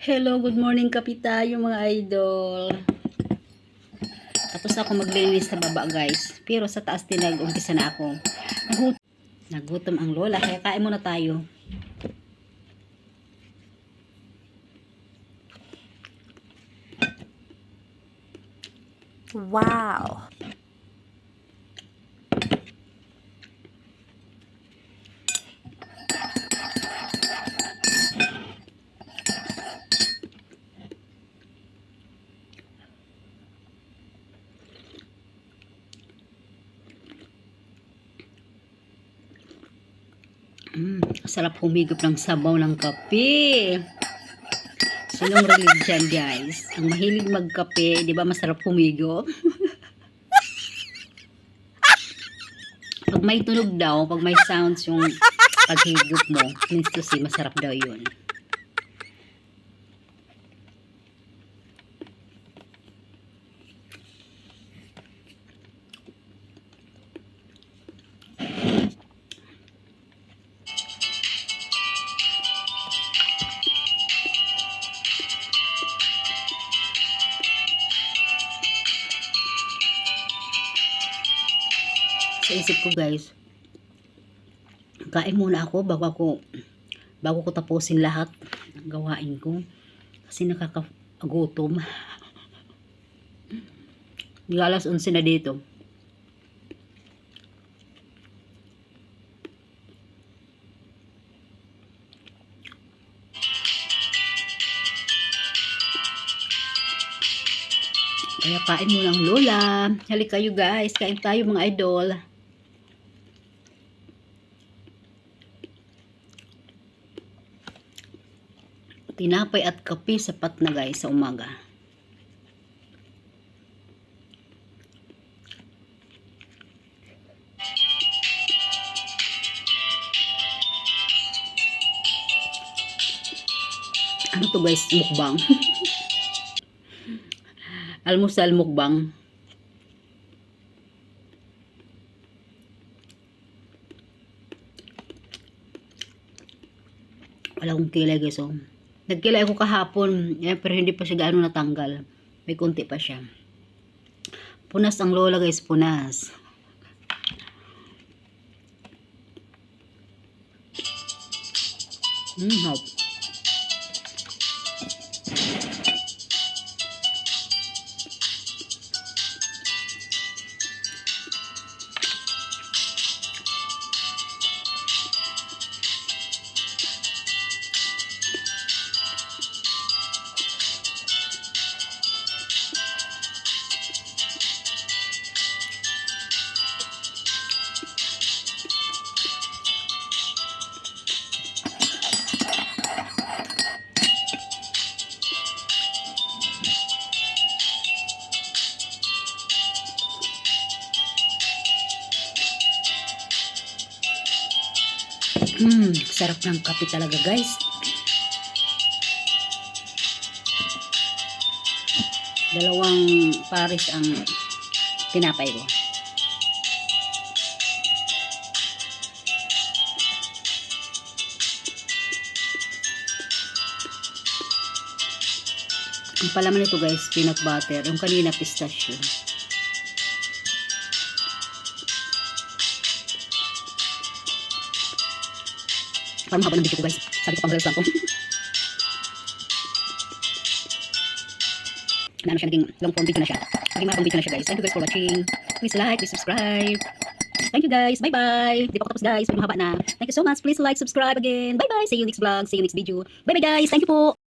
Hello, good morning kapita, yung mga idol. Tapos ako maglinis sa baba guys. Pero sa taas din nag-umpisa na ako. Nagut- Nagutom ang lola, kaya kain muna tayo. Wow. Mm, sarap humigop ng sabaw ng kape. Sinong religion guys? Ang mahilig magkape, di ba masarap humigop? pag may tunog daw, pag may sounds yung paghigop mo, means to say, masarap daw yun. Sa isip ko guys, kain muna ako bago ako bago ko tapusin lahat ng gawain ko. Kasi nakakagutom. Hindi alas 11 na dito. Kaya kain mo ng lola. Halika kayo guys, kain tayo mga idol. Tinapay at kape sapat na guys sa umaga. Ano to guys? Mukbang. Almusal mukbang. Wala akong kilay guys oh. Nagkilay ako kahapon, eh, pero hindi pa siya gaano natanggal. May kunti pa siya. Punas ang lola guys, punas. Hmm, hop. Hmm, sarap ng kape talaga guys. Dalawang pares ang tinapay ko. Ang palaman nito guys, peanut butter. Yung kanina pistachio. Parang mahaba ng video ko guys. Sabi ko pang lang ko. na ano siya, naging long form video na siya. Naging mga video na siya guys. Thank you guys for watching. Please like, please subscribe. Thank you guys. Bye-bye. Di pa ako tapos guys. Medyo mahaba na. Thank you so much. Please like, subscribe again. Bye-bye. See you next vlog. See you next video. Bye-bye guys. Thank you po.